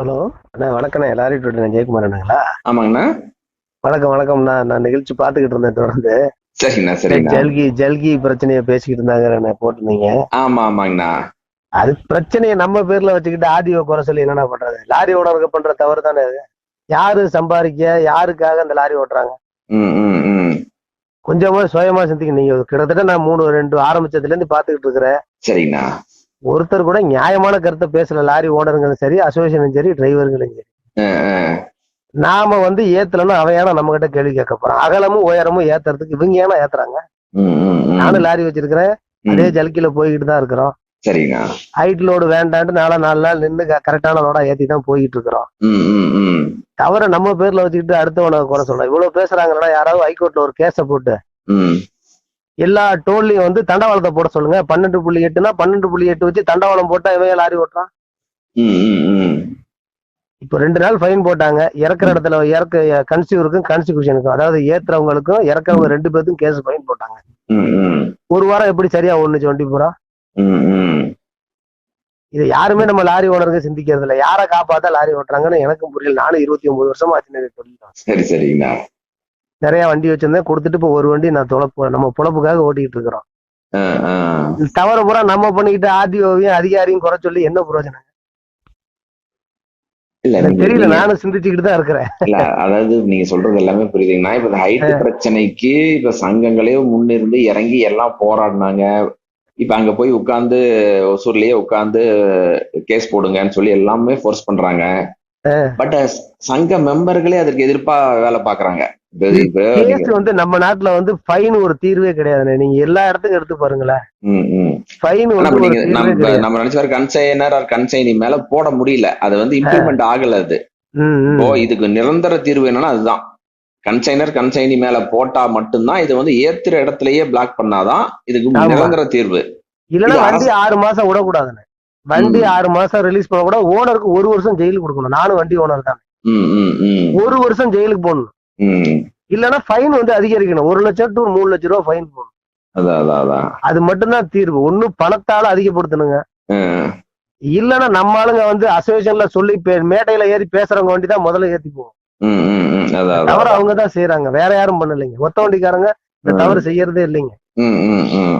Hello. அண்ணா வணக்கண்ணா. எல்லாரையும் விட்டு ஜெயக்குமார் அண்ணாங்களா ஆமாங்கண்ணா. வணக்கம் வணக்கம்ண்ணா. நான் நிகழ்ச்சி பார்த்துக்கிட்டு இருந்தேன் தொடர்ந்து. சரிங்கண்ணா சரிங்கண்ணா. ஜல்கி ஜல்கி பிரச்சனையை பேசிக்கிட்டு இருந்தாங்க போட்டிருந்தீங்க. ஆமா ஆமாங்கண்ணா. அது பிரச்சனையை நம்ம பேர்ல வச்சுக்கிட்டு ஆடியோ குறை சொல்லி என்னண்ணா பண்றது? லாரி ஓனருக்கு பண்ற தவறு தானே அது? யாரு சம்பாதிக்க யாருக்காக அந்த லாரி ஓட்டுறாங்க? கொஞ்சமா சுயமா சிந்திக்க நீங்க கிட்டத்தட்ட நான் மூணு ரெண்டு ஆரம்பிச்சதுல இருந்து பாத்துக்கிட்டு இருக்கிறேன். சரிங்கண்ணா. ஒருத்தர் கூட நியாயமான கருத்தை பேசல லாரி ஓனருங்களும் சரி அசோசியேஷனும் சரி டிரைவர்களும் சரி. நாம வந்து ஏத்தலன்னா அவன் ஏன்னா நம்ம கிட்ட கேள்வி கேட்க போறான். அகலமும் உயரமும் ஏத்துறதுக்கு இவங்க ஏன்னா ஏத்துறாங்க. நானும் லாரி வச்சிருக்கிறேன். அதே ஜல்கில போய்கிட்டு தான் இருக்கிறோம். ஹைட் லோடு வேண்டான்ட்டு நாளா நாலு நாள் நின்று கரெக்டான லோடா ஏத்தி தான் போய்கிட்டு இருக்கிறோம். தவிர நம்ம பேர்ல வச்சுக்கிட்டு அடுத்தவனை குறை சொல்றோம். இவ்வளவு பேசுறாங்கன்னா யாராவது ஹைகோர்ட்ல ஒரு கேஸ போட்டு. எல்லா டோல்லையும் வந்து தண்டவாளத்தை போட சொல்லுங்க. பன்னெண்டு புள்ளி எட்டுனா பன்னெண்டு புள்ளி எட்டு வச்சு தண்டவாளம் போட்டா இவன் லாரி ஓட்டுறான். இப்போ ரெண்டு நாள் ஃபைன் போட்டாங்க. இறக்குற இடத்துல இறக்க கன்சியூருக்கும் கான்ஸ்டியூஷனுக்கும் அதாவது ஏத்துறவங்களுக்கும் இறக்குறவங்க ரெண்டு பேருக்கும் கேஸ் ஃபைன் போட்டாங்க. ஒரு வாரம் எப்படி சரியா ஒண்ணுச்சு வண்டி பூரா. இது யாருமே நம்ம லாரி ஓனருக்கு சிந்திக்கிறது இல்ல யாரை காப்பாத்தா லாரி ஓட்டுறாங்கன்னு எனக்கும் புரியல. நானும் இருபத்தி ஒன்பது வருஷமா ஆச்சு தொழில் சரி சரிங்கண்ணா. நிறைய வண்டி வச்சிருந்தேன். கொடுத்துட்டு இப்போ ஒரு வண்டி நான் தொலைப்பு நம்ம பொழப்புக்காக ஓட்டிக்கிட்டு இருக்கிறோம். தவற பூரா நம்ம பண்ணிக்கிட்டு ஆர்டிஓவையும் அதிகாரியும் குறை சொல்லி என்ன பிரயோஜனம்? இல்ல எனக்கு நீங்க- தெரியல. நானும் சிந்திச்சுக்கிட்டு தான் இருக்கிறேன். இல்ல அதாவது நீங்க சொல்றது எல்லாமே புரியுதுங்கண்ணா இப்ப இந்த ஹைட் பிரச்சனைக்கு இப்ப சங்கங்களே முன்னிருந்து இறங்கி எல்லாம் போராடினாங்க. இப்ப அங்க போய் உட்கார்ந்து ஒசூர்லயே உட்கார்ந்து கேஸ் போடுங்கன்னு சொல்லி எல்லாமே ஃபோர்ஸ் பண்றாங்க. பட் சங்க மெம்பர்களே அதற்கு எதிர்ப்பா வேலை பாக்குறாங்க. இப்ப இப்ப கேஸ் வந்து நம்ம நாட்டுல வந்து ஃபைன் ஒரு தீர்வே கிடையாதுண்ணே. நீங்க எல்லா இடத்துக்கும் எடுத்து பாருங்களேன். ஃபைன் நம்ம நினைச்ச கன்சைனர் ஆர் கன்சைனி மேல போட முடியல. அது வந்து இம்ப்ளிமெண்ட் ஆகல அது. இப்போ இதுக்கு நிரந்தர தீர்வு என்னன்னா அதுதான். கன்சைனர் கன்சைனி மேல போட்டா மட்டும்தான் இது வந்து ஏத்துற இடத்துலயே பிளாக் பண்ணாதான் இதுக்கு. நிரந்தர தீர்வு. இல்லன்னா வண்டி ஆறு மாசம் விடக்கூடாதுண்ணே. வண்டி ஆறு மாசம் ரிலீஸ் பண்ண கூட ஓனருக்கு ஒரு வருஷம் ஜெயிலுக்கு கொடுக்கணும். நானும் வண்டி ஓனர் தான். ஒரு வருஷம் ஜெயிலுக்கு போடணும். இல்லன்னா ஃபைன் வந்து அதிகரிக்கணும். ஒரு லட்சம் டு மூணு லட்சம் ரூபாய் ஃபைன் போடணும் அது மட்டும்தான் தீர்வு. ஒண்ணு பணத்தால அதிகப்படுத்தணுங்க. இல்லன்னா நம்ம ஆளுங்க வந்து அசோசியேஷன்ல சொல்லி மேடையில ஏறி பேசுறவங்க வண்டி தான் முதல்ல ஏத்தி போவோம். தவிர அவங்க தான் செய்யறாங்க வேற யாரும் பண்ணலைங்க. ஒத்த வண்டிக்காரங்க இந்த. தவறு செய்யறதே இல்லைங்க.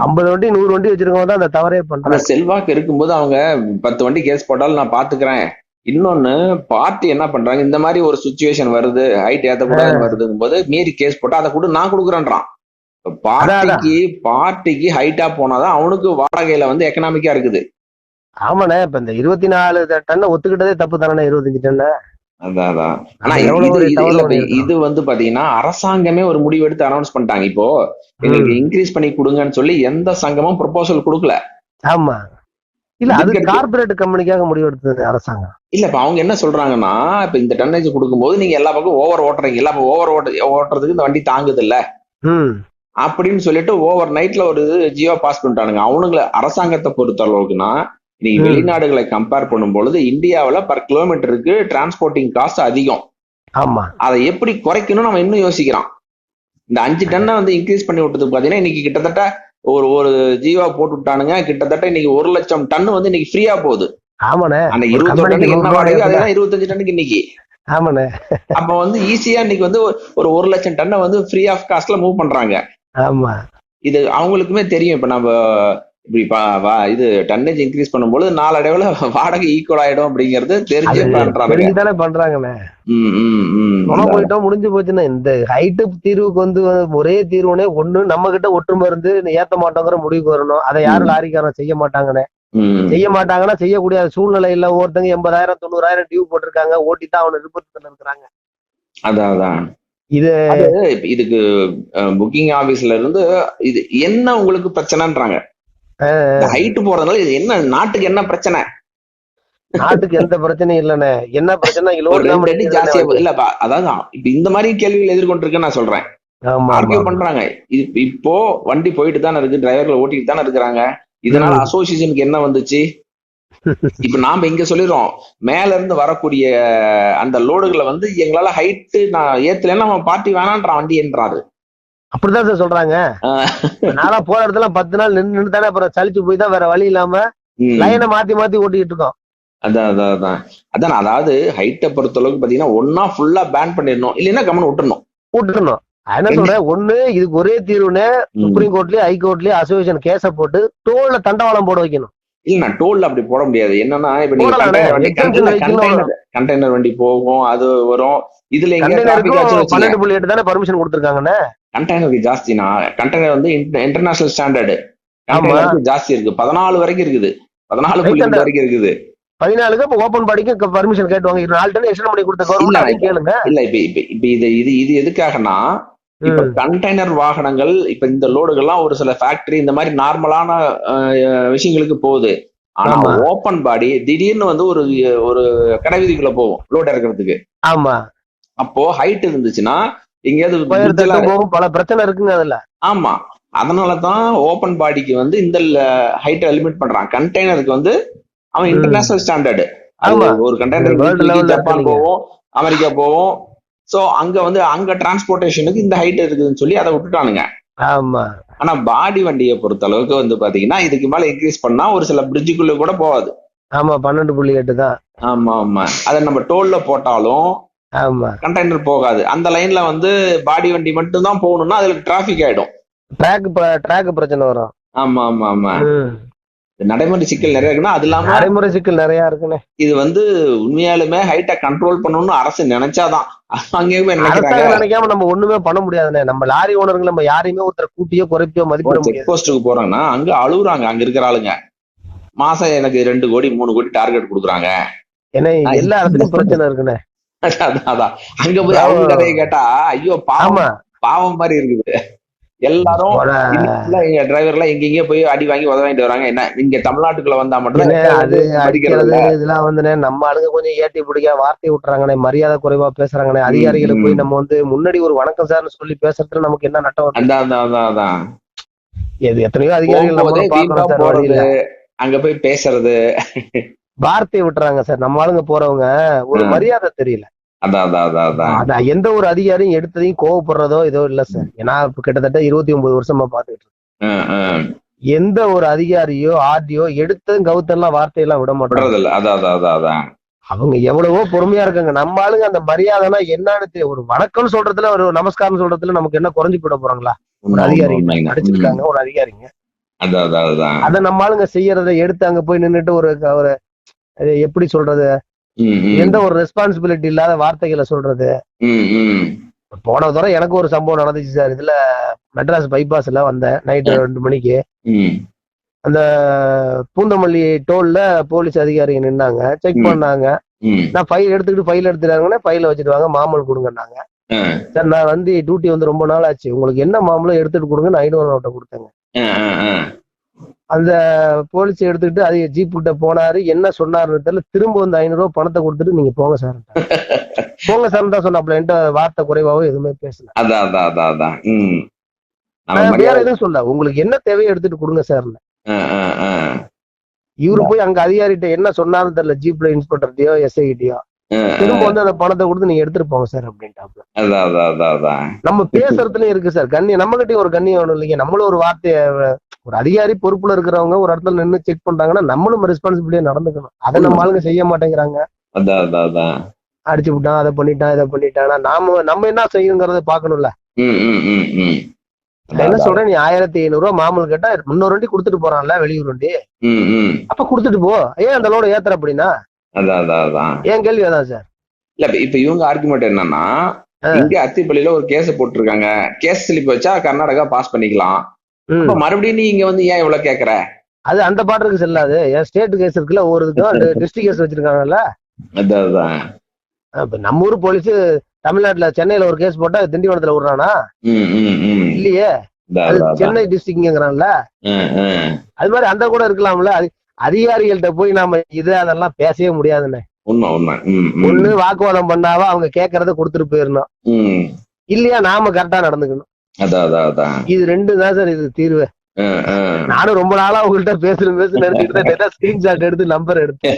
ஐம்பது வண்டி நூறு வண்டி வச்சிருக்கவங்க தான் அந்த தவறே பண்றாங்க. செல்வாக்கு இருக்கும்போது அவங்க பத்து வண்டி கேஸ் போட்டாலும் நான் பாத்துக்கிறேன். இன்னொன்னு பார்ட்டி என்ன பண்றாங்க? இந்த மாதிரி ஒரு சுச்சுவேஷன் வருது ஹைட் ஏத்தக்கூடாதுன்னு வருதுங்கும் போது மீறி கேஸ் போட்டா அதை கூட நான் கொடுக்குறேன்றான். பார்ட்டிக்கு பார்ட்டிக்கு ஹைட்டா போனாதான் அவனுக்கு வாடகையில வந்து எக்கனாமிக்கா இருக்குது. ஆமாண்ணே இப்ப இந்த இருபத்தி நாலு டன்னை ஒத்துக்கிட்டதே தப்பு தானே இருபத்தஞ்சு டன்னு? அதான் ஆனா இது. இது வந்து பாத்தீங்கன்னா அரசாங்கமே ஒரு முடிவு எடுத்து அனௌன்ஸ் பண்ணிட்டாங்க இப்போ. எங்களுக்கு இன்க்ரீஸ் பண்ணி கொடுங்கன்னு சொல்லி எந்த சங்கமும் ப்ரொபோசல் கொடுக்கல. ஆமா. இல்ல அது கார்பரேட் கம்பெனிக்காக முடிவெடுத்தது அரசாங்கம். இல்ல இப்ப அவங்க என்ன சொல்றாங்கன்னா இப்ப இந்த டன்னேஜ் கொடுக்கும்போது நீங்க எல்லா பக்கம் ஓவர் ஓட்டுறீங்கல்ல அப்ப ஓவர் ஓட்ட ஓட்டுறதுக்கு இந்த வண்டி தாங்குது இல்ல அப்படின்னு சொல்லிட்டு ஓவர் நைட்ல ஒரு ஜியோ பாஸ் பண்ணிட்டானுங்க. அவனுங்களை அரசாங்கத்தை பொறுத்த அளவுக்குன்னா ம். வெளிநாடுகளை கம்பேர் பண்ணும் பொழுது இந்தியாவுல பர் கிலோமீட்டருக்கு டிரான்ஸ்போர்ட்டிங் காஸ்ட் அதிகம். ஆமா. அதை எப்படி குறைக்கணும்னு நம்ம இன்னும் யோசிக்கிறான். இந்த அஞ்சு டன்னை வந்து இன்க்ரீஸ் பண்ணி விட்டதுக்கு பாத்தீங்கன்னா இன்னைக்கு கிட்டத்தட்ட ஒரு ஒரு ஜீவா போட்டு விட்டானுங்க கிட்டத்தட்ட இன்னைக்கு ஒரு லட்சம் டன் வந்து இன்னைக்கு ஃப்ரீயா போகுது. ஆமாண்ணே. அந்த டன்னுக்கு என்ன வாடகை அதேதான் இருபத்தஞ்சு டன்னுக்கு இன்னைக்கு. ஆமாண்ணே. அப்ப வந்து ஈஸியா இன்னைக்கு வந்து ஒரு ஒரு லட்சம் டன்னை வந்து ஃப்ரீ ஆஃப் காஸ்ட்ல மூவ் பண்றாங்க. ஆமா. இது அவங்களுக்குமே தெரியும். இப்ப நம்ம இப்படி இது டன்னேஜ் இன்க்ரீஸ் பண்ணும்போது நாளடைவுல வாடகை ஈக்குவல் ஆயிடும் அப்படிங்கறது தெரிஞ்சே பண்றாங்க பண்றாங்கண்ணே. போயிட்டோம் முடிஞ்சு போச்சுன்னா இந்த ஹைட்டு தீர்வுக்கு வந்து ஒரே தீர்வுனே ஒண்ணு நம்ம கிட்ட ஒற்றுமை இருந்து ஏத்த மாட்டோங்கிற முடிவுக்கு வரணும். அதை யாரும். லாரிக்காரன் செய்ய மாட்டாங்கண்ணே. செய்ய மாட்டாங்கன்னா செய்யக்கூடிய சூழ்நிலை இல்ல ஒருத்தங்க எண்பதாயிரம் தொண்ணூறாயிரம் டியூ போட்டிருக்காங்க. ஓட்டி தான் அவனை நிர்பந்தத்துல இருக்கிறாங்க. அதான் அதான். இது இதுக்கு புக்கிங் ஆபீஸ்ல இருந்து இது என்ன உங்களுக்கு பிரச்சனைன்றாங்க? ஹைட் போறதுனால இது என்ன நாட்டுக்கு என்ன பிரச்சனை? நாட்டுக்கு எந்த பிரச்சனையும் இல்லண்ணே. என்ன பிரச்சனை? ஜாஸ்தியா போகுது. இல்ல பா- அதாவது இப்ப இந்த மாதிரி கேள்விகள் எதிர்கொண்டிருக்கேன்னு நான் சொல்றேன். ஆர்கியூ. பண்றாங்க. இப்போ வண்டி போயிட்டு தானே இருக்கு டிரைவர்கள் ஓட்டிட்டு தானே இருக்கிறாங்க. இதனால. அசோசியேஷனுக்கு என்ன வந்துச்சு? இப்ப நாம இங்க சொல்லிடுறோம். மேல இருந்து வரக்கூடிய அந்த லோடுகளை வந்து எங்களால ஹைட் நான் ஏத்தலைன்னா அவன் பார்ட்டி வேணான்றான் வண்டி என்றாரு. அப்படிதான் சார் சொல்றாங்க. ஆஹ். நானா போற இடத்துல பத்து நாள் நின்று நின்று தானே அப்புறம் சலிச்சு போய் தான் வேற வழி இல்லாம. லைனை மாத்தி மாத்தி ஓட்டிட்டு இருக்கோம். அதான் அதான் அதான். அதான் அதாவது ஹைட்டை பொறுத்த அளவுக்கு பாத்தீங்கன்னா ஒன்னா ஃபுல்லா பேன் பண்ணிடணும். இல்லைன்னா கம்மன் விட்டுறணும். விட்டுறணும். என்ன சொல்றேன்? ஒண்ணு இதுக்கு ஒரே தீர்வுன்னு. சுப்ரீம் கோர்ட்லயும் ஹைகோர்ட்லயும் அசோசியேஷன் கேஸ போட்டு டோல்ல தண்டவாளம் போட வைக்கணும். இல்ல நான் டோல்ல அப்படி போட முடியாது. என்னன்னா இப்ப நீங்க போடலாம்ல. கண்டெய்னர் வண்டி போகும் அது வரும். இதுல பன்னெண்டு புள்ளி எட்டு தானே பர்மிஷன் கொடுத்துருக்காங்கண்ணே கண்டெய்னருக்கு ஜாஸ்தினா கண்டெய்னர் வந்து இன்டர்நேஷனல் ஸ்டாண்டர்டு ஜாஸ்தி இருக்கு. பதினாலு வரைக்கும் இருக்குது. பதினாலு புள்ளி வரைக்கும் இருக்குது. பதினாலுக்கு இப்ப ஓப்பன் பாடிக்கு பர்மிஷன் கேட்டுவாங்க நாலு டன் எக்ஸ்டெண்ட் பண்ணி கொடுத்த கவர்மெண்ட் கேளுங்க. இல்ல இப்ப இப்ப இப்ப இது இது இது எதுக்காகனா இப்ப. கண்டெய்னர் வாகனங்கள் இப்ப இந்த லோடுகள்லாம் ஒரு சில ஃபேக்டரி இந்த மாதிரி நார்மலான விஷயங்களுக்கு போகுது. ஆனா ஆமா. ஓப்பன் பாடி திடீர்னு வந்து ஒரு ஒரு கடை வீதிக்குள்ள போகும் லோட் இறக்குறதுக்கு. ஆமா. அப்போ ஹைட் இருந்துச்சுன்னா எங்கேயாவது பல பிரச்சனை இருக்குங்க அதுல. ஆமா. அதனாலதான் ஓப்பன் பாடிக்கு வந்து இந்த ஹைட்டை லிமிட் பண்றான். கண்டெய்னருக்கு வந்து அவன். International standard. ஒரு கண்டெய்னர் ஜப்பான். போவோம் அமெரிக்கா போவோம். சோ அங்க வந்து அங்க டிரான்ஸ்போர்ட்டேஷனுக்கு இந்த ஹைட் இருக்குதுன்னு சொல்லி அதை விட்டுட்டானுங்க. ஆமா. ஆனா பாடி வண்டியை பொறுத்த அளவுக்கு வந்து பாத்தீங்கன்னா இதுக்கு மேல இன்க்ரீஸ் பண்ணா ஒரு சில பிரிட்ஜுக்குள்ள கூட போகாது. ஆமா பன்னெண்டு புள்ளி எட்டு தான். ஆமா ஆமா. அதை நம்ம டோல்ல போட்டாலும் ஆமா. கண்டெய்னர் போகாது. அந்த லைன்ல வந்து பாடி வண்டி மட்டும் தான் போகணும்னா அதுல டிராபிக் ஆயிடும். ட்ராக் ட்ராக் பிரச்சனை வரும். ஆமா ஆமா ஆமா. நடைமுறை சிக்கல் நிறைய இருக்குன்னா அது இல்லாம நடைமுறை சிக்கல் நிறைய இருக்குண்ணே. இது வந்து உண்மையாலுமே ஹைட்டை கண்ட்ரோல் பண்ணணும்னு அரசு நினைச்சாதான். அங்கேயும் நினைக்காம நம்ம ஒண்ணுமே பண்ண முடியாதுண்ணே. நம்ம லாரி ஓனர்கள் நம்ம யாரையுமே ஒருத்தர் கூட்டியோ குறைப்பியோ மதிப்பிட செக் முடியாது. போஸ்ட்டுக்கு போறாங்கன்னா அங்க அழுகுறாங்க அங்க இருக்கிற ஆளுங்க. மாசம் எனக்கு ரெண்டு கோடி மூணு கோடி டார்கெட் கொடுக்குறாங்க. ஏன்னா எல்லா இடத்துலயும் பிரச்சனை இருக்குண்ணே. அதான். அங்க போய் அவங்க கதையை கேட்டா ஐயோ பாவம். பாவம் மாதிரி இருக்குது. எல்லாரும் எங்க டிரைவர் எல்லாம் எங்கெங்கயோ போய் அடி வாங்கி உத வாங்கிட்டு வராங்க என்ன இங்க தமிழ்நாட்டுக்குள்ள வந்தா மட்டும் அது அடிக்கிறது இதெல்லாம் வந்துண்ணே நம்ம ஆளுங்க கொஞ்சம் ஏட்டி பிடிக்க வார்த்தை விட்டுறாங்கண்ணே மரியாதை குறைவா பேசுறாங்கண்ணே அதிகாரிகளை ம். போய் நம்ம வந்து முன்னாடி ஒரு வணக்கம் சார்னு சொல்லி பேசுறதுல நமக்கு என்ன நட்டம்? அதான் அதான் அதான் அதான். எது எத்தனையோ அதிகாரிகள் அங்க போய் பேசுறது. வார்த்தை விட்டுறாங்க சார். நம்ம ஆளுங்க போறவங்க ஒரு. மரியாதை தெரியல. அதான் எந்த ஒரு அதிகாரியும் எடுத்ததையும் கோவப்படுறதோ ஏதோ இல்ல சார். ஏன்னா கிட்டத்தட்ட இருபத்தி ஒன்பது வருஷமா பாத்துக்கிட்டு இருக்கேன். எந்த ஒரு அதிகாரியோ ஆர்டியோ எடுத்ததும் கவுத்தெல்லாம் வார்த்தையெல்லாம் விட அதான் அவங்க எவ்வளவோ பொறுமையா இருக்காங்க. நம்ம ஆளுங்க அந்த மரியாதைனா என்னன்னு ஒரு வணக்கம் சொல்றதுல ஒரு நமஸ்காரம் சொல்றதுல நமக்கு என்ன குறைஞ்சு போயிட போறாங்களா? ஒரு அதிகாரி. அடிச்சிருக்காங்க ஒரு அதிகாரிங்க. அத நம்ம ஆளுங்க செய்யறத எடுத்து அங்க போய் நின்னுட்டு ஒரு ஒரு அது எப்படி சொல்றது. எந்த ஒரு ரெஸ்பான்சிபிலிட்டி இல்லாத வார்த்தைகளை சொல்றது. போன தடவை எனக்கு ஒரு சம்பவம் நடந்துச்சு சார் இதுல மெட்ராஸ் பைபாஸ்ல வந்தேன் நைட்டு ரெண்டு மணிக்கு. அந்த பூந்தமல்லி டோல்ல போலீஸ் அதிகாரிங்க நின்னாங்க செக். பண்ணாங்க. நான் ஃபைல் எடுத்துக்கிட்டு ஃபைல் எடுத்துட்டாங்கன்னா ஃபைல வச்சுட்டு வாங்க மாமல் கொடுங்கன்னாங்க சார் நான் வந்து டியூட்டி வந்து ரொம்ப நாள் ஆச்சு உங்களுக்கு என்ன மாமலம் எடுத்துட்டு கொடுங்க நான் ஐநூறு நோட்டை கொடுத்தேங்க. அந்த போலீஸ் எடுத்துக்கிட்டு அது ஜீப் கிட்ட போனாரு. என்ன சொன்னாருன்னு தெரியல. திரும்ப வந்து ஐநூறு ரூபாய் பணத்தை கொடுத்துட்டு நீங்க போங்க சார் போங்க சார் தான் சொன்னாப்ல என்கிட்ட வார்த்தை குறைவாவோ எதுவுமே பேசல. அதான் அதான் அதான் வேற எதுவும் சொல்ல உங்களுக்கு என்ன தேவையோ எடுத்துட்டு கொடுங்க சார் ஆ, ஆ, ஆ. இவரு போய் அங்க அதிகாரிகிட்ட என்ன சொன்னாருன்னு தெரியல. ஜீப்ல இன்ஸ்பெக்டர்டையோ எஸ்ஐகிட்டயோ. திரும்ப வந்து அந்த பணத்தை கொடுத்து நீங்க எடுத்துட்டு போங்க சார் அப்படின்ட்டாப்ல. நம்ம பேசுறதுலயும் இருக்கு சார். கண்ணியம் நம்ம கிட்டயும் ஒரு கண்ணியம் வேணும் இல்லைங்க. நம்மளும் ஒரு வார்த்தைய ஒரு அதிகாரி பொறுப்புல இருக்கிறவங்க ஒரு இடத்துல நின்னு செக் பண்றாங்கன்னா நம்மளும் ரெஸ்பான்சிபிலிட்டியா நடந்துக்கணும். அதை நம்ம ஆளுங்க செய்ய மாட்டேங்கிறாங்க. அடிச்சு விட்டான் அதை பண்ணிட்டான் இதை பண்ணிட்டான் நாம நம்ம என்ன செய்யுங்கிறத பாக்கணும்ல என்ன சொல்றேன்? நீ ஆயிரத்தி ஐநூறு ரூபா மாமூல் கேட்டா முன்னூறு வண்டி கொடுத்துட்டு போறான்ல வெளியூர் வண்டி. அப்ப கொடுத்துட்டு போ. ஏன் அந்த லோட ஏத்துற அப்படின்னா? அதான் அதான் அதான். ஏன் கேள்வி அதான் சார்? இல்ல இப்ப- இப்ப இவங்க ஆர்குமெண்ட் என்னன்னா. இங்க அத்திப்பள்ளியில ஒரு கேஸ் போட்டிருக்காங்க. கேஸ் ஸ்லிப் வச்சா கர்நாடகா பாஸ் பண்ணிக்கலாம். ம். அப்ப மறுபடியும் நீ இங்க வந்து ஏன் இவ்வளவு கேக்குற? அது அந்த பாட்டுக்கு செல்லாது. ஏன் ஸ்டேட் கேஸ் இருக்குல்ல ஒவ்வொரு இதுக்கும் டிஸ்ட்ரிக்ட் கேஸ் வச்சிருக்காங்கல்ல? அதான் இப்ப நம்ம ஊர் போலீஸ் தமிழ்நாட்டுல சென்னையில ஒரு கேஸ் போட்டா திண்டிவனத்துல விடுறானா. இல்லையே. சென்னை டிஸ்ட்ரிக்ட்ங்கிறான்ல. அது மாதிரி அந்த கூட இருக்கலாம்ல. அது அதிகாரிகள்ட்ட போய் நாம இது அதெல்லாம் பேசவே முடியாதுண்ணே. ஒண்ணு வாக்குவாதம் பண்ணாவா அவங்க கேட்கறத கொடுத்துட்டு போயிடணும். இல்லையா நாம கரெக்டா நடந்துக்கணும். இது ரெண்டு தான் சார் இது தீர்வு. நானும் ரொம்ப நாளா உங்கள்கிட்ட பேசுறேன் பேசு நினைச்சுக்கிட்டு ஸ்கிரீன்ஷாட் எடுத்து நம்பர் எடுத்து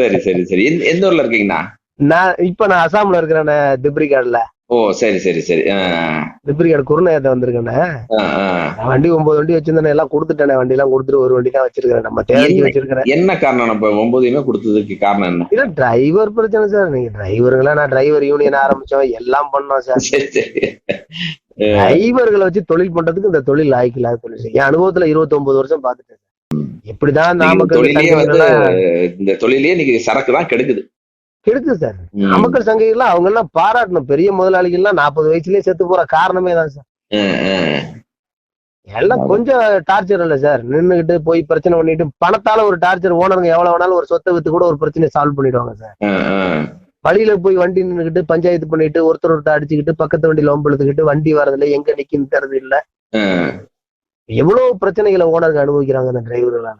சரி சரி சரி. எந்த ஊர்ல இருக்கீங்கண்ணா? நான் இப்ப நான் அசாம்ல இருக்கிறேன் திப்ரிகாட்ல ஓ சரி சரி சரி. குருணை ஏத்த வந்திருக்கேண்ணே வண்டி ஒன்பது வண்டி வச்சிருந்தேன் எல்லாம் கொடுத்துட்டேனே வண்டி எல்லாம் கொடுத்துட்டு ஒரு வண்டி தான் வச்சிருக்கிறேன். நம்ம தேவைக்கு வச்சிருக்கிறேன். என்ன காரணம்? நம்ம ஒன்பதையுமே கொடுத்ததுக்கு காரணம் என்ன? இல்ல டிரைவர் பிரச்சனை சார். நீங்க டிரைவருங்களா நான் டிரைவர் யூனியன் ஆரம்பிச்சோம் எல்லாம் பண்ணோம் சார். டிரைவர்களை வச்சு தொழில் பண்றதுக்கு இந்த தொழில் லாய்க்கில்லாத தொழில். என் அனுபவத்துல 29 வருஷம் பார்த்துட்டேன் சார். எப்படிதான் இந்த தொழிலே சங்கங்கள்லாம் இந்த தொழிலே இன்னைக்கு சரக்கு தான் கெடுக்குது. கெடுக்குது சார். நாமக்கல் சங்கைகள்லாம் அவங்க எல்லாம் பாராட்டணும். பெரிய முதலாளிகள்லாம் நாற்பது வயசுலயே செத்து போற காரணமே தான் சார். எல்லாம் கொஞ்சம் டார்ச்சர் இல்ல சார். நின்னுகிட்டு போய் பிரச்சனை பண்ணிட்டு பணத்தால ஒரு டார்ச்சர் ஓனருங்க எவ்வளவு வேணாலும் ஒரு சொத்தை வித்து கூட ஒரு பிரச்சனையை சால்வ் பண்ணிடுவாங்க சார். வழியில போய் வண்டி நின்னுகிட்டு பஞ்சாயத்து பண்ணிட்டு ஒருத்தர் ஒருத்தர் அடிச்சுக்கிட்டு பக்கத்து வண்டியில ஒம்பழுத்துக்கிட்டு வண்டி வரதுல எங்க நிக்கின்னு தரது இல்ல. எவ்வளவு பிரச்சனைகளை ஓனருக்கு அனுபவிக்கிறாங்க அந்த டிரைவர்களால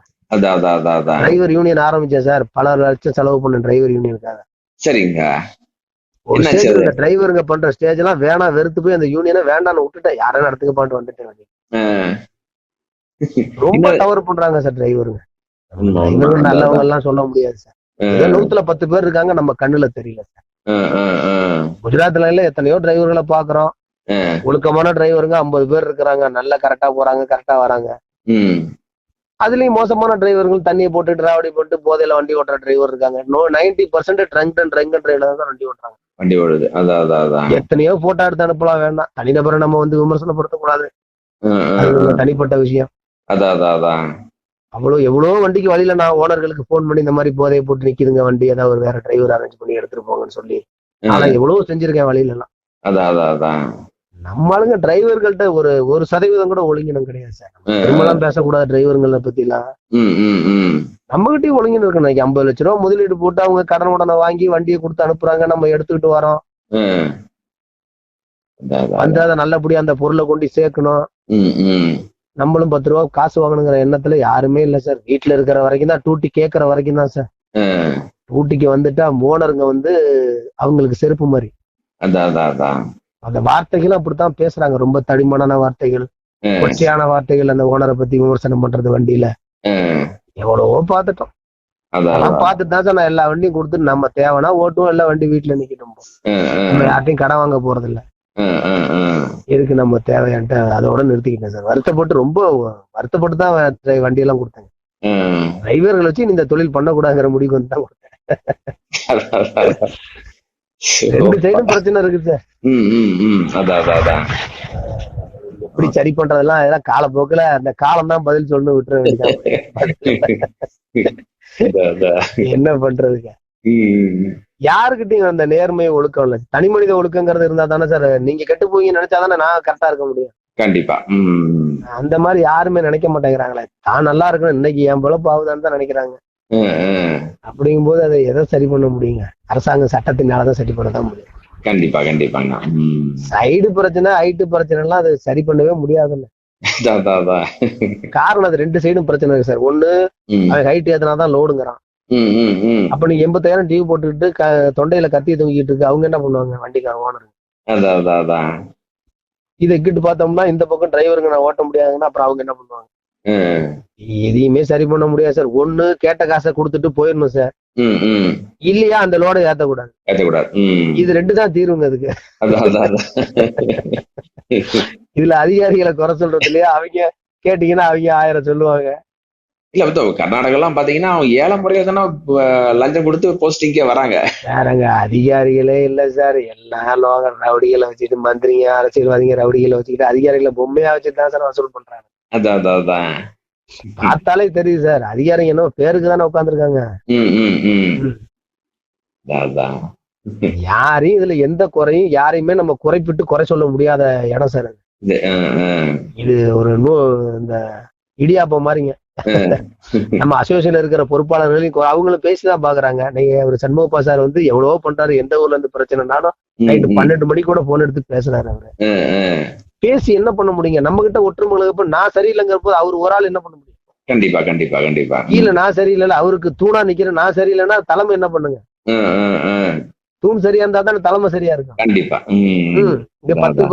டிரைவர் யூனியன் ஆரம்பிச்சேன் சார். பல லட்சம் செலவு பண்ண டிரைவர் யூனியனுக்காக சரிங்க. டிரைவருங்க பண்ற ஸ்டேஜ் எல்லாம் வேணாம் வெறுத்து போய் அந்த யூனியனை வேண்டாம்னு விட்டுட்டேன் யாரும் நடத்துக்க பாட்டு வந்துட்டேன். ரொம்ப தவறு பண்றாங்க சார் டிரைவருங்க நல்லவங்க எல்லாம் சொல்ல முடியாது சார் நூத்துல பத்து பேர் இருக்காங்க நம்ம கண்ணுல தெரியல சார். குஜராத்ல எல்லாம் எத்தனையோ டிரைவர்களை பாக்குறோம். ஒழுக்கமான டிரைவருங்க ஐம்பது பேர் இருக்கிறாங்க நல்லா கரெக்டா போறாங்க கரெக்டா வராங்க. அதுலயும் மோசமான டிரைவர்கள் தண்ணியை போட்டு டிராவடி போட்டு போதையில வண்டி ஓட்டுற டிரைவர் இருக்காங்க. No ninety percent drunk and drunk டிரைவ்ல தான் வண்டி ஓட்டுறாங்க. வண்டி ஓடுது. அதான் அதான் அதான் எத்தனையோ போட்டோ எடுத்து அனுப்பலாம் வேண்டாம். தனிநபரை நம்ம வந்து ஆ. ஒரு தனிப்பட்ட விஷயம். அதான் அதான் அதான் அவ்வளவு எவ்வளவு வண்டிக்கு வழியில நான் ஓனர்களுக்கு ஃபோன் பண்ணி இந்த மாதிரி போதையை போட்டு நிக்குதுங்க வண்டி ஏதாவது ஒரு வேற டிரைவர் அரேஞ்ச் பண்ணி எடுத்துட்டு போங்கன்னு சொல்லி. ஆனா எவ்வளவு செஞ்சிருக்கேன் வழியில எல்லாம் அதான் அதான் அதான் நம்ம ஆளுங்க டிரைவர்கள்ட்ட ஒரு ஒரு சதவீதம் கூட ஒழுங்கினம் கிடையாது சார். திரும்பலாம் பேசக்கூடாது டிரைவருங்களை பத்தி எல்லாம். நம்ம கிட்டயும் ஒழுங்கினம் இருக்கணும். இன்னைக்கு ஐம்பது லட்ச ரூபா முதலீடு போட்டு அவங்க கடன் உடனே வாங்கி வண்டியை கொடுத்து அனுப்புறாங்க. நம்ம எடுத்துக்கிட்டு வரோம். வந்து அதை நல்லபடியா அந்த பொருளை கொண்டு சேர்க்கணும். நம்மளும் பத்து ரூபா காசு வாங்கணுங்கிற எண்ணத்துல யாருமே இல்ல சார். வீட்டுல இருக்கிற வரைக்கும் தான் டூட்டி கேட்கற வரைக்கும் தான் சார். டூட்டிக்கு வந்துட்டா ஓனருங்க வந்து அவங்களுக்கு செருப்பு மாதிரி. அதான். அந்த வார்த்தைகளும் அப்படித்தான் பேசுறாங்க ரொம்ப தடிமனான வார்த்தைகள் கொச்சையான வார்த்தைகள் அந்த ஓனரை பத்தி விமர்சனம் பண்றது வண்டியில. எவ்வளவோ பார்த்துட்டோம் அதான் அதெல்லாம். பார்த்துட்டு தான் சார் நான் எல்லா வண்டியும் கொடுத்து நம்ம தேவைன்னா ஓட்டுவோம் எல்லா வண்டி வீட்டுல நிக்கட்டும். நம்ம யார்ட்டையும் கடன் வாங்க போறது இல்ல. எதுக்கு நம்ம தேவையான்ட்டு அதோட நிறுத்திக்கிட்டேன் சார் வருத்தப்பட்டு ரொம்ப வருத்தப்பட்டு தான் வண்டியெல்லாம் கொடுத்தேன். டிரைவர்கள் வச்சு இந்த தொழில் பண்ணக்கூடாதுங்கிற முடிவுக்கு வந்து தான் கொடுத்தேன். ரெண்டு சைடும் பிரச்சனை இருக்கு சார் ம், ம், ம். அதான் அதான் அதான் எப்படி சரி பண்றதெல்லாம் அதெல்லாம் காலப்போக்குல அந்த காலம் தான் பதில் சொல்லணும் விட்டுற வேண்டியது. என்ன பண்றதுங்க? யாருக்கிட்டையும் அந்த நேர்மை ஒழுக்கம் இல்ல. தனி மனித ஒழுக்கங்கிறது இருந்தா தானே சார் நீங்க கெட்டு போய் நினைச்சா தானே நான் கரெக்டா இருக்க முடியும். கண்டிப்பா. அந்த மாதிரி யாருமே நினைக்க மாட்டேங்கிறாங்களே. தான் நல்லா இருக்கணும் இன்னைக்கு என் பிழப்பு ஆகுதான்னு தான் நினைக்கிறாங்க. ஆ. அப்படிங்கும்போது அதை எதை சரி பண்ண முடியுங்க அரசாங்க சட்டத்தினாலதான் சரி பண்ண தான் முடியும் கண்டிப்பா கண்டிப்பாங்க ம். சைடு பிரச்சனை ஹைட்டு பிரச்சனை எல்லாம் அது சரி பண்ணவே முடியாதுல்ல. காரணம் அது ரெண்டு சைடும் பிரச்சனை இருக்கு சார் ஒண்ணு அவன் ஹைட் ஏத்தனாதான் லோடுங்கிறான். அப்ப நீங்க எண்பத்தாயிரம் டிவி போட்டுக்கிட்டு தொண்டையில கத்தி தூங்கிட்டு இருக்கு அவங்க என்ன பண்ணுவாங்க வண்டிக்கார ஓனர். இதை இக்கிட்டு பார்த்தோம்னா இந்த பக்கம் டிரைவருங்க நான் ஓட்ட முடியாதுங்கன்னா அப்புறம் அவங்க என்ன பண்ணுவாங்க. எதையுமே சரி பண்ண முடியாது சார். ஒண்ணு கேட்ட காசை கொடுத்துட்டு போயிடணும் சார். இல்லையா அந்த லோட ஏத்தக்கூடாது. ஏத்தக்கூடாது. இது ரெண்டு தான் தீர்வுங்க அதுக்கு. இதுல அதிகாரிகளை குறை சொல்றது இல்லையா? அவங்க கேட்டீங்கன்னா அவங்க ஆயிரம் சொல்லுவாங்க. இல்ல இப்போ கர்நாடகாலாம் பாத்தீங்கன்னா அவங்க ஏழை முறையில தானே லஞ்சம் கொடுத்து போஸ்டிங்கே வராங்க. வேறங்க அதிகாரிகளே இல்ல சார். எல்லா லோக ரவுடிகளை வச்சுட்டு மந்திரிங்க அரசியல்வாதிங்க ரவுடிகளை வச்சுக்கிட்டு அதிகாரிகளை பொம்மையா வச்சுட்டு தான் சார் வசூல் பண்றாங்க. அதான் அதான் அதான் பார்த்தாலே தெரியுது சார் அதிகாரிங்க என்ன பேருக்கு தானே உட்காந்துருக்காங்க. அதான். யாரையும் இதுல எந்த குறையும் யாரையுமே நம்ம குறைப்பிட்டு குறை சொல்ல முடியாத இடம் சார். இது, ஒரு நூ இந்த இடியாப்பம் மாதிரிங்க நம்ம அசோசியேஷன்ல இருக்கிற பொறுப்பாளர்களையும் அவங்களும் பேசிதான் பாக்குறாங்க நீங்க ஒரு சண்முகப்பா சார் வந்து எவ்வளவோ பண்றாரு எந்த ஊர்ல இருந்து பிரச்சனைனாலும் நைட்டு. பன்னெண்டு மணி கூட போன் எடுத்து பேசுறாரு அவரு. பேசி என்ன பண்ண முடியுங்க? நம்ம கிட்ட ஒற்றுமைப்ப நான் சரியில்லைங்கிறப்போ அவர் ஒரு ஆள் என்ன பண்ண முடியும்? கண்டிப்பா கண்டிப்பா கண்டிப்பா. கீழே நான் சரியில்லைல்ல அவருக்கு தூணா நிக்கிறேன் நான் சரியில்லைன்னா தலைமை என்ன பண்ணுங்க. தூண் சரியா இருந்தா தானே தலைமை சரியா இருக்கும். கண்டிப்பா. இங்க பத்து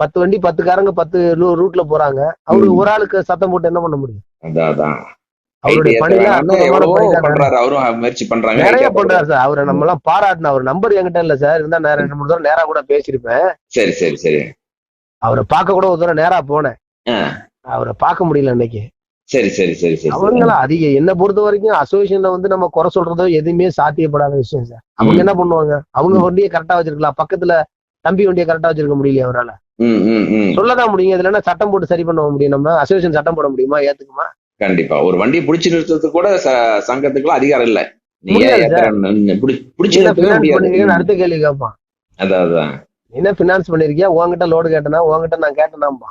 பத்து வண்டி பத்து காரங்க பத்து ரூட்ல போறாங்க. அவரு. ஒரு ஆளுக்கு சத்தம் போட்டு என்ன பண்ண முடியும்? நிறைய பண்றாரு சார். அவரை நம்ம எல்லாம் பாராட்டின அவர் நம்பர் என்கிட்ட இல்ல சார். இருந்தா நேரம் ரெண்டு மூணு தடவை நேரா கூட பேசியிருப்பேன். சரி சரி சரி. அவரை பார்க்க கூட ஒரு தடவை நேரா போனேன். அவரை பார்க்க முடியல இன்னைக்கு சரி சரி சரி சரி. அவங்கள அதிக என்ன பொறுத்த வரைக்கும் அசோசியேஷன்ல வந்து நம்ம குறை சொல்றதோ எதுவுமே சாத்தியப்படாத விஷயம் சார் அவங்க. என்ன பண்ணுவாங்க? அவங்க வண்டியை கரெக்டா வச்சிருக்கலாம். பக்கத்துல தம்பி வண்டியை கரெக்டா வச்சிருக்க முடியலையே அவரால. சொல்லதான் முடியும். இதுல என்ன சட்டம் போட்டு சரி பண்ண முடியும் நம்ம? அசோசியேஷன் சட்டம் போட முடியுமா? ஏத்துக்குமா? கண்டிப்பா. ஒரு வண்டியை புடிச்சு நிறுத்தத்துக்கு கூட சங்கத்துக்குலாம் அதிகாரம் இல்ல. அடுத்த கேள்வி கேட்பான். அதான் அதான். என்ன பினான்ஸ் பண்ணிருக்கியா? உன்கிட்ட லோடு கேட்டனா உன்கிட்ட நான் கேட்டேனாம்பா.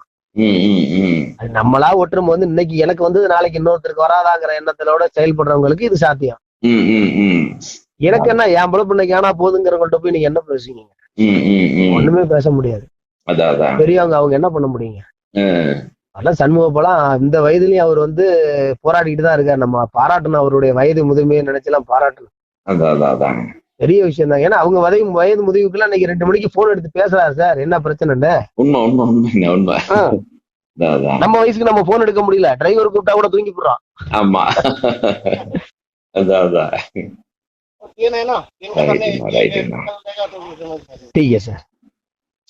நம்மளா ஒற்றும் வந்து இன்னைக்கு எனக்கு வந்து நாளைக்கு இன்னொருத்தருக்கு வராதாங்கிற எண்ணத்திலோட செயல்படுறவங்களுக்கு இது சாத்தியம். எனக்கு என்ன என் பொழப்பு இன்னைக்கு ஆனா போதுங்கிறவங்கள்ட்ட போய் நீங்க என்ன பேசுவீங்க. ஒண்ணுமே பேச முடியாது. பெரியவங்க அவங்க என்ன பண்ண முடியுங்க? அதெல்லாம் சண்முகப்பெல்லாம் இந்த வயதுலயும் அவர் வந்து போராடிக்கிட்டு தான் இருக்காரு. நம்ம பாராட்டணும் அவருடைய வயது முதுமையை நினைச்செல்லாம் பாராட்டணும். அதான் அதான் அதான் பெரிய விஷயம் தான் ஏன்னா அவங்க வயது வயது முதிவுக்குள்ள இன்னைக்கு ரெண்டு மணிக்கு போன் எடுத்து பேசுறாரு சார் என்ன பிரச்சனைன்னு? உண்மை உண்மை உண்மை. உண்மை நம்ம வயசுக்கு நம்ம போன் எடுக்க முடியல. டிரைவர் கூப்பிட்டா கூட தூங்கி போடுறோம் ஆமா. அதான் சார்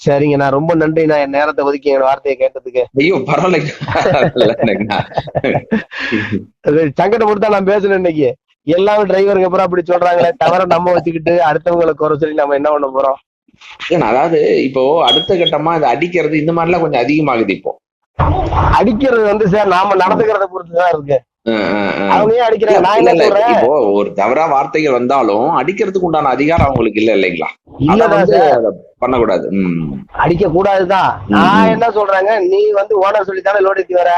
சரிங்க நான் ரொம்ப நன்றி நான் என் நேரத்தை ஒதுக்கி என் வார்த்தையை கேட்டதுக்கு. ஐயோ பரவாயில்லைங்கண்ணா. அது சங்கடப்பட்டு தான் நான் பேசுனேன் இன்னைக்கு. எல்லாரும் டிரைவருக்கு அப்புறம் அப்படி சொல்றாங்களே தவிர நம்ம வச்சுக்கிட்டு அடுத்தவங்களை குறை சொல்லி நம்ம என்ன பண்ண போறோம்? அதாவது இப்போ அடுத்த கட்டமா இது அடிக்கிறது இந்த மாதிரிலாம் கொஞ்சம் அதிகமாகுது இப்போ. அடிக்கிறது வந்து சார் நாம நடந்துக்கிறத பொறுத்து தான் இருக்கு இப்போ ஒரு தவறா வார்த்தைகள் வந்தாலும் அடிக்கிறதுக்கு உண்டான அதிகாரம் அவங்களுக்கு இல்ல இல்லைங்களா? பண்ணக்கூடாது. அடிக்க கூடாதுதான் நான். என்ன சொல்றேங்க? நீ வந்து ஓனர் சொல்லி தானே லோடு வர?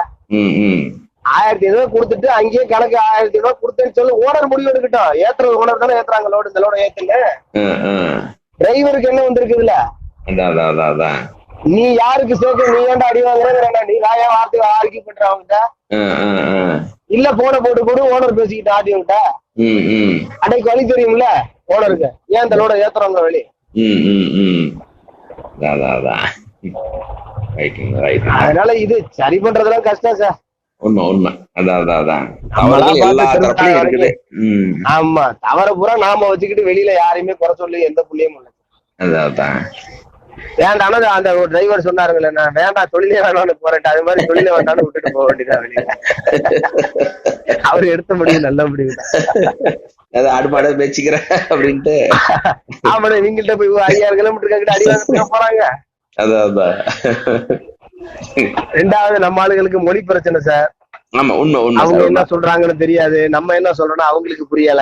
ஆயிரத்தி ஐநூறு கொடுத்துட்டு அங்கேயே கணக்கு ஆயிரத்தி ஐநூறு கொடுத்தேன்னு சொல்லி ஓனர் முடிவு எடுக்கட்டும். ஏத்துறது ஓனர் தானே ஏத்துறாங்க லோடு இந்த லோடு ஆ. டிரைவருக்கு என்ன வந்திருக்குதுல அதான் அதான் அதான் அதான். நீ யாருக்கு சேர்க்க நீ ஏன்டா அடி வாங்குறேங்கிற நீ? நான் ஏன் வார்த்தை ஆர்கியூ பண்ற ஆ. இல்ல போன போட்டு போட்டு ஓனர் பேசிக்கிட்டு ம் அன்னைக்கு வழி தெரியும்ல ஓனருக்கு? ஏன் இந்த லோட ஏத்துறவங்க வழி? அதனால இது சரி பண்றதுலாம் கஷ்டம் சார் உண்மை உண்மை அதான் அதான் அதான். எல்லா தரப்புலயும் இருக்குது. ஆமா. தவற பூரா நாம வச்சுக்கிட்டு வெளியில யாரையுமே குறை சொல்லி எந்த புள்ளியும் இல்லை. அதான் அதான். வேண்டாம் அந்த ஒரு டிரைவர் சொன்னாருங்களே நான் வேண்டாம் தொழிலே வேணாம்னு போறேன் அது மாதிரி தொழிலே வேண்டாம்னு விட்டுட்டு போக வேண்டியதா வெளியில. அவர் எடுத்த முடிவு நல்ல முடிவு அதான் ஆடுபாட வச்சுக்கிறேன் அப்படின்ட்டு. ஆமா இவங்கள்ட்ட போய் ஐயாயிரம் கிலோமீட்டர் கிட்ட அடி போறாங்க. அதான் அதான். ரெண்டாவது நம்ம ஆளுகளுக்கு மொழி பிரச்சனை சார் ஆமா உண்மை உண்மை அவங்க என்ன. சொல்றாங்கன்னு தெரியாது. நம்ம என்ன சொல்றோம்னா அவங்களுக்கு புரியல.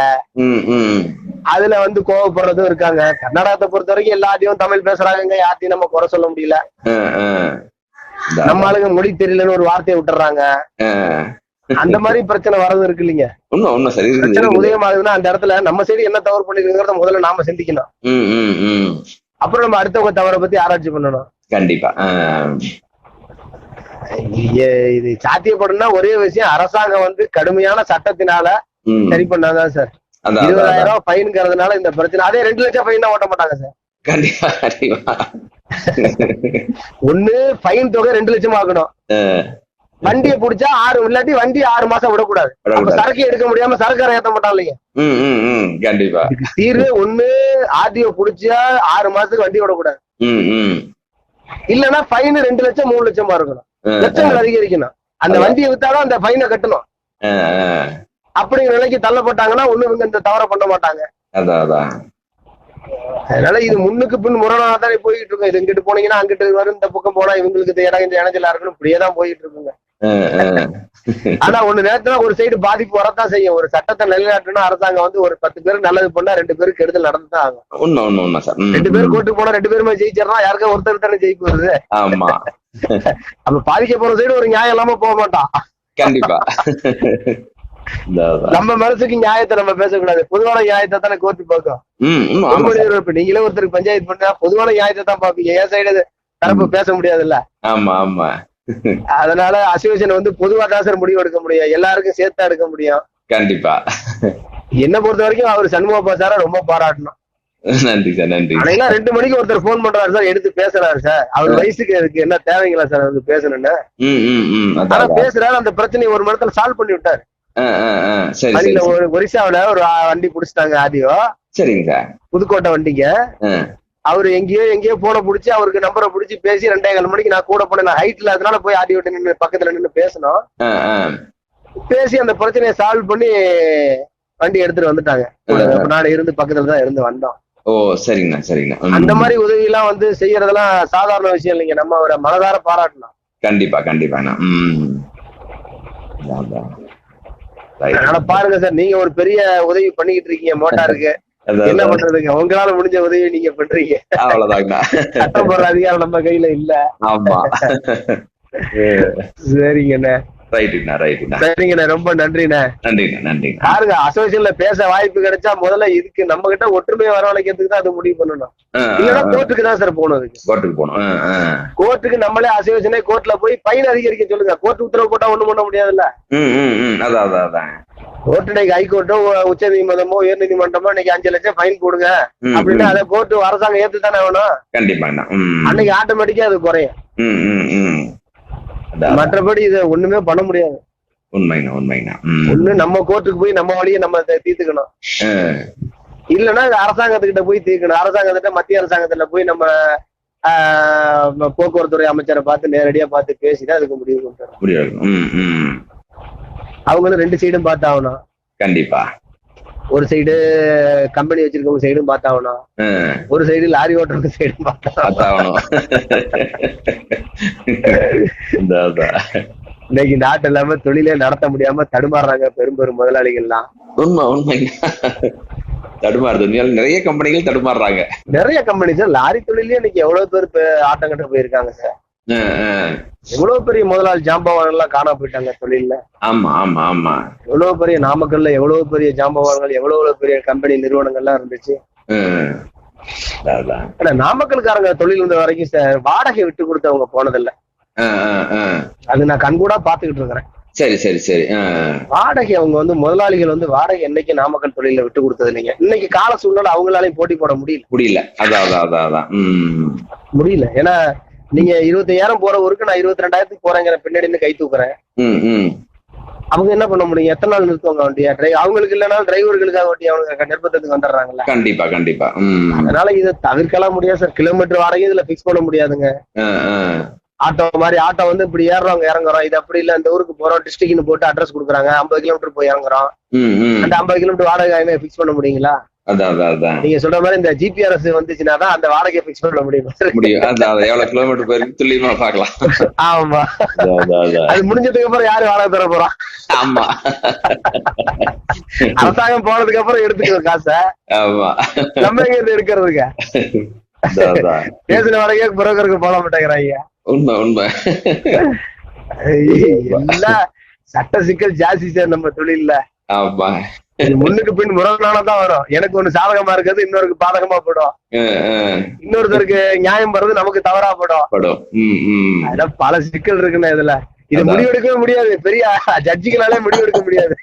அதுல வந்து கோவப்படுறதும் இருக்காங்க. கர்நாடகத்தை பொறுத்த வரைக்கும் எல்லாத்தையும் தமிழ் பேசுறாங்க யார்த்தையும் நம்ம குறை சொல்ல முடியல. நம்ம ஆளுங்க மொழி தெரியலன்னு ஒரு வார்த்தையை விட்டுறாங்க. அந்த மாதிரி பிரச்சனை வரதும் இருக்கு இல்லைங்க. உண்மை உண்மை சரி பிரச்சனை. உதயமாகுதுன்னா அந்த இடத்துல நம்ம சைடு என்ன தவறு பண்ணிருக்கிறத முதல்ல நாம சிந்திக்கணும். அப்புறம் நம்ம அடுத்தவங்க தவறை பத்தி ஆராய்ச்சி பண்ணணும். கண்டிப்பா. இது சாத்தியப்படும்னா ஒரே விஷயம் அரசாங்கம் வந்து கடுமையான சட்டத்தினால. சரி பண்ணாதான் சார். இருபதாயிரம் ஃபைன்ங்கிறதுனால இந்த பிரச்சனை. அதே ரெண்டு லட்சம் ஃபைன் ஓட்ட மாட்டாங்க சார். கண்டிப்பா கண்டிப்பா. ஒண்ணு ஃபைன் தொகை ரெண்டு லட்சம் ஆகணும். வண்டியை புடிச்சா ஆறு இல்லாட்டி வண்டி ஆறு மாசம் விடக்கூடாது. சரக்கு எடுக்க முடியாம சரக்கு ஏத்த மாட்டான் ம் கண்டிப்பா. தீர்வு ஒண்ணு ஆர்டிஓ புடிச்சா ஆறு மாசத்துக்கு வண்டி விடக்கூடாது. இல்லன்னா ஃபைன் ரெண்டு லட்சம் மூணு லட்சமா இருக்கணும். லட்சங்கள் அதிகரிக்கணும். அந்த. வண்டியை வித்தாதான் அந்த ஃபைனை கட்டணும். அப்படிங்கிற நிலைக்கு தள்ளப்பட்டாங்கன்னா ஒண்ணு இவங்க இந்த தவறை பண்ண மாட்டாங்க. அதான் அதான். அதனால இது முன்னுக்கு பின் முரணா தான் போயிட்டு இருக்கும். இது இங்கிட்டு போனீங்கன்னா அங்கிட்டு வரும் இந்த பக்கம் போனா இவங்களுக்கு இந்த இடம் இந்த இணைஞ்சலா இருக்கணும் இப்படியே தான் போயிட்டு இருக்குங்க. ஆனா ஒண்ணு நேரத்துல ஒரு சைடு பாதிப்பு வரத்தான் செய்யும். ஒரு சட்டத்தை நிலைநாட்டணும் அரசாங்கம் வந்து ஒரு பத்து பேருக்கு நல்லது பண்ணா ரெண்டு பேருக்கு கெடுதல் நடந்துதான் ஆகும். ரெண்டு பேர் ம். கோர்ட்டுக்கு போனா ரெண்டு பேருமே ஜெயிச்சிடறா யாருக்கா ஒருத்தர் தானே ஜெயிப்பு வருது. ஆமா. அப்ப பாதிக்க போற சைடு ஒரு நியாயம் இல்லாம போக மாட்டான் கண்டிப்பா. நம்ம மனசுக்கு நியாயத்தை நம்ம பேசக்கூடாது. பொதுவான நியாயத்தை தானே கோர்ட்டு பார்க்கும். நீங்களே ஒருத்தருக்கு பஞ்சாயத்து பண்ணா பொதுவான நியாயத்தை தான் பாப்பீங்க என் சைடு தரப்பு பேச முடியாதுல்ல. ஆமா ஆமா. அதனால அசோசியேஷன் வந்து பொதுவா தான் சார் முடிவு எடுக்க முடியும். எல்லாருக்கும் சேர்த்தா எடுக்க முடியும். கண்டிப்பா. என்ன பொறுத்த வரைக்கும் அவர் சண்முகப்பா சார ரொம்ப பாராட்டணும். நன்றி சார் நன்றி ஆனா ரெண்டு மணிக்கு ஒருத்தர் ஃபோன் பண்றாரு சார் எடுத்து பேசுறாரு சார். அவர் வயசுக்கு அதுக்கு என்ன தேவைங்களா சார் வந்து பேசணும்னு? ஆனா. பேசுறாரு அந்த பிரச்சனையை ஒரு மரத்துல சால்வ் பண்ணி விட்டாரு. ஒரு ஒரிசாவுல ஒரு வண்டி புடிச்சிட்டாங்க ஆடியோ சரிங்க சார். புதுக்கோட்டை வண்டிங்க. அவரு எங்கேயோ எங்கேயோ போன புடிச்சு அவருக்கு நம்பரை புடிச்சு பேசி ரெண்டே கால் மணிக்கு நான் கூட போனேன். நான் ஹைட்ல அதனால போய் ஆடியோ நின்று பக்கத்துல நின்று பேசணும். பேசி அந்த பிரச்சனையை சால்வ் பண்ணி வண்டி எடுத்துட்டு வந்துட்டாங்க. நான் இருந்து பக்கத்துல தான் இருந்து வந்தோம். ஓ சரிங்கண்ணா சரிங்கண்ணா. அந்த மாதிரி உதவி எல்லாம் வந்து செய்யறதெல்லாம் சாதாரண விஷயம் இல்லைங்க. நம்ம அவரை மனதார பாராட்டணும். கண்டிப்பா கண்டிப்பாண்ணா. ம். அதனால பாருங்க சார் நீங்க ஒரு பெரிய உதவி பண்ணிக்கிட்டு இருக்கீங்க மோட்டாருக்கு. என்ன. பண்றதுங்க? உங்களால முடிஞ்ச உதவி நீங்க பண்றீங்க. அவ்வளவுதாங்கண்ணா. சட்டம் போடுற அதிகாரம் நம்ம கையில இல்ல. ஆமா. சரிங்கண்ணே. ரைட்டுங்கண்ணா சரிங்கண்ணே ரொம்ப நன்றிண்ணே. நன்றிண்ணா நன்றிங்கண்ணா பாருங்க அசோசியேஷன்ல பேச வாய்ப்பு கிடைச்சா முதல்ல இதுக்கு நம்ம கிட்ட ஒற்றுமையை வரவழைக்கிறதுக்கு தான் அது முடிவு பண்ணணும். இல்லைன்னா. கோர்ட்டுக்கு தான் சார் போகணும் அதுக்கு. கோர்ட்டுக்கு போகணும். கோர்ட்டுக்கு நம்மளே அசோசியேஷனே கோர்ட்ல போய் ஃபைன் அதிகரிக்க சொல்லுங்க. கோர்ட் உத்தரவு போட்டா ஒண்ணும் பண்ண முடியாதுல்ல? அதான் அதான் அதான். கோர்ட் இன்னைக்கு ஹைகோர்ட்டோ உச்ச நீதிமன்றமோ உயர் நீதிமன்றமோ இன்னைக்கு அஞ்சு லட்சம் ஃபைன் போடுங்க. அப்படின்னா. அதை கோர்ட் அரசாங்கம் ஏத்து தானே வேணும் கண்டிப்பாங்கண்ணா. ம் அன்னைக்கு ஆட்டோமேட்டிக்கா அது குறையும் ம் ம் ம் அதான், அதான். மற்றபடி இதை ஒண்ணுமே பண்ண முடியாது. உண்மைங்கண்ணா ம். ஒண்ணு நம்ம கோர்ட்டுக்கு போய் நம்ம வழியை நம்ம தீர்த்துக்கணும். இல்லைன்னா அரசாங்கத்துக்கிட்ட போய் தீர்க்கணும். அரசாங்கத்திட்ட மத்திய அரசாங்கத்துல போய் நம்ம போக்குவரத்துறை அமைச்சரை பார்த்து நேரடியா பார்த்து பேசிதான் அதுக்கு முடிவு ம் ம். அவங்களும் ரெண்டு சைடும் பார்த்தாகணும். கண்டிப்பா. ஒரு சைடு கம்பெனி வச்சிருக்கவங்க சைடும் பார்த்தாகணும். ஒரு சைடு லாரி ஓட்டுறவங்க சைடும் பார்த்தாகணும். இன்னைக்கு நாட்டு இல்லாம தொழிலே நடத்த முடியாம தடுமாறுறாங்க பெரும் பெரும் முதலாளிகள்லாம். உண்மை உண்மைங்க தடுமாறுது. நிறைய கம்பெனிகள் தடுமாறுறாங்க. நிறைய கம்பெனி சார் லாரி தொழிலே இன்னைக்கு எவ்வளவு பேர் ஆட்டம் கட்ட போயிருக்காங்க சார். எவ்வளவு பெரிய முதலாளி ஜாம்பவான்கள் எல்லாம் காணா போயிட்டாங்க தொழில்ல? ஆமா ஆமா ஆமா. எவ்வளவு பெரிய நாமக்கல்ல எவ்வளவு பெரிய ஜாம்பவான்கள் எவ்வளவு பெரிய கம்பெனி நிறுவனங்கள்லாம் இருந்துச்சு? நாமக்கல்காரங்க தொழில் இருந்த வரைக்கும் வாடகை விட்டு கொடுத்தவங்க போனதில்ல. அது நான் கண்கூடா பாத்துக்கிட்டு இருக்கிறேன். சரி சரி சரி. வாடகை அவங்க வந்து முதலாளிகள் வந்து வாடகை என்னைக்கு நாமக்கல் தொழில விட்டு கொடுத்தது இல்லைங்க. இன்னைக்கு கால சூழ்நிலை அவங்களாலையும் போட்டி போட முடியல. முடியல. அதான் அதான் அதான் முடியல. ஏன்னா நீங்க இருபத்தையாயிரம் போற ஊருக்கு நான் இருபத்தி ரெண்டாயிரத்துக்கு போறேங்கிற பின்னாடி நின்னு கை தூக்குறேன். அவங்க என்ன பண்ண முடியும்? எத்தனை நாள் நிறுத்துவாங்க வண்டியா? அவங்களுக்கு இல்லைனாலும் டிரைவர்களுக்காக வண்டி அவங்க நிர்பந்தத்துக்கு வந்துடுறாங்கல்ல. கண்டிப்பா கண்டிப்பா. அதனால இதை தவிர்க்கலாம் முடியாது சார். கிலோமீட்டர் வாடகை இதுல பிக்ஸ் பண்ண முடியாதுங்க. ஆட்டோ மாதிரி ஆட்டோ வந்து இப்படி ஏறுறவங்க இறங்குறோம். இது அப்படி இல்ல. இந்த ஊருக்கு போறோம். டிஸ்ட்ரிக்ட்னு போட்டு அட்ரஸ் கொடுக்குறாங்க. ஐம்பது கிலோமீட்டர் போய் இறங்குறோம். அந்த ஐம்பது கிலோமீட்டர் வாடகை பிக்ஸ் பண்ண முடியுங்களா? நீங்க சொல்ற மாதிரி இந்த ஜிபிஆர்எஸ் வந்துச்சுன்னா தான் அந்த வாடகையை பிக்ஸ் பண்ண முடியும். எவ்வளவு கிலோமீட்டர் போயிருக்கு துல்லியமா பார்க்கலாம். ஆமா. அது முடிஞ்சதுக்கு அப்புறம் யாரு வாடகை தர ஆமா. அரசாங்கம் போனதுக்கு அப்புறம் எடுத்துக்கணும் காசை. ஆமா. நம்ம எங்க அதான், அதான். பேசின வாடகை புரோக்கருக்கு போட மாட்டேங்கிறாங்க. உண்மை உண்மை. சட்ட சிக்கல் ஜாஸ்தி சார் நம்ம தொழில்ல. ஆமா. இது முன்னுக்கு பின் முரணானதான் வரும். எனக்கு ஒண்ணு சாதகமா இருக்கிறது இன்னொருக்கு பாதகமா போடும். இன்னொருத்தருக்கு நியாயம் வர்றது நமக்கு தவறா போடும். அதெல்லாம் பல சிக்கல் இருக்குண்ணே இதுல. இது. முடிவெடுக்கவே முடியாது. பெரிய ஜட்ஜிகளாலே முடிவெடுக்க முடியாது.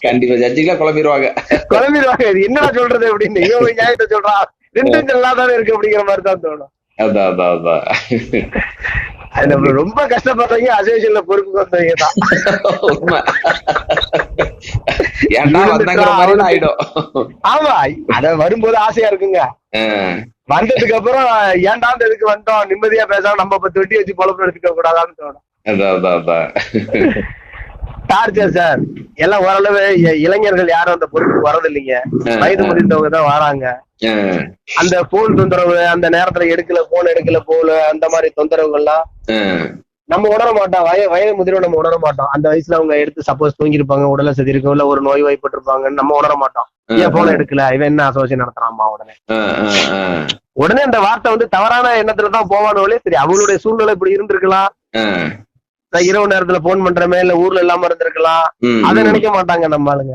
கண்டிப்பா ஜட்ஜிகளா குழம்பிடுவாங்க குழம்பிடுவாங்க இது என்னடா சொல்றது அப்படின்னு. இவன் நியாயத்தை சொல்றான். ரெண்டும் நல்லா தானே இருக்கு அப்படிங்கிற மாதிரி தான் தோணும். அதான் அதான் அதான். அது நம்ம ரொம்ப கஷ்டப்படுறவங்க அசோசியேஷன்ல பொறுப்பு வந்தவங்க தான் உண்மை. ஏன்டா வந்தாங்கிற மாதிரி ஆயிடும். ஆமா அத வரும்போது ஆசையா இருக்குங்க. வந்ததுக்கு அப்புறம் ஏன்டா இந்த இதுக்கு வந்தோம் நிம்மதியா பேசாம நம்ம பத்து வெட்டி வச்சு பொழப்பு எடுத்துக்க கூடாதான்னு தோணும். அதான் அதான் அதான். டார்ச்சர் சார் எல்லாம் ஓரளவு இளைஞர்கள் யாரும் அந்த பொறுப்புக்கு வரது இல்லைங்க வயது முதிர்ந்தவங்க தான் வராங்க. அந்த போன் தொந்தரவு அந்த நேரத்துல எடுக்கல போன் எடுக்கல போல அந்த மாதிரி தொந்தரவுகள்லாம் நம்ம உணர மாட்டோம். வய வயது முதிர்வு நம்ம உணர மாட்டோம். அந்த வயசுல அவங்க எடுத்து சப்போஸ் தூங்கிருப்பாங்க உடல செதிருக்கும் இல்ல ஒரு நோய் வாய்ப்பட்டிருப்பாங்கன்னு நம்ம உணர மாட்டோம். ஏன் போன் எடுக்கல? இவன் என்ன அசோசியேஷன் நடத்துறாமா உடனே? உடனே அந்த வார்த்தை வந்து தவறான எண்ணத்துல தான் போவானோலே சரி அவங்களுடைய சூழ்நிலை இப்படி இருந்திருக்கலாம். நான் இரவு நேரத்துல போன் பண்றமே இல்ல ஊர்ல இல்லாம இருந்திருக்கலாம். அதை. நினைக்க மாட்டாங்க நம்ம ஆளுங்க.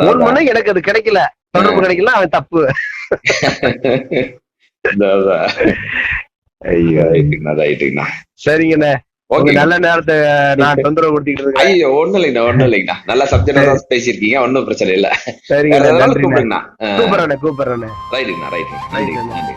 போன். பண்ண எனக்கு அது கிடைக்கல. தொடர்பு கிடைக்கல அவன் தப்பு. சரிங்கண்ணே. நல்ல நேரத்தை நான் தொந்தரவு கொடுத்துக்கிட்டு இருக்கேன். ஐயோ ஒண்ணும் இல்லைங்கண்ணா ஒண்ணும் இல்லைங்கண்ணா. நல்லா சப்ஜெக்டா பேசியிருக்கீங்க ஒன்றும் பிரச்சனை இல்ல. நன்றிண்ணே. கூப்பிடுங்கண்ணா. கூப்பிடுறேண்ணே கூப்பிடுறேண்ணே. ரைட்டுங்கண்ணா. ரைட்டுங்கண்ணா. நன்றி நன்றி.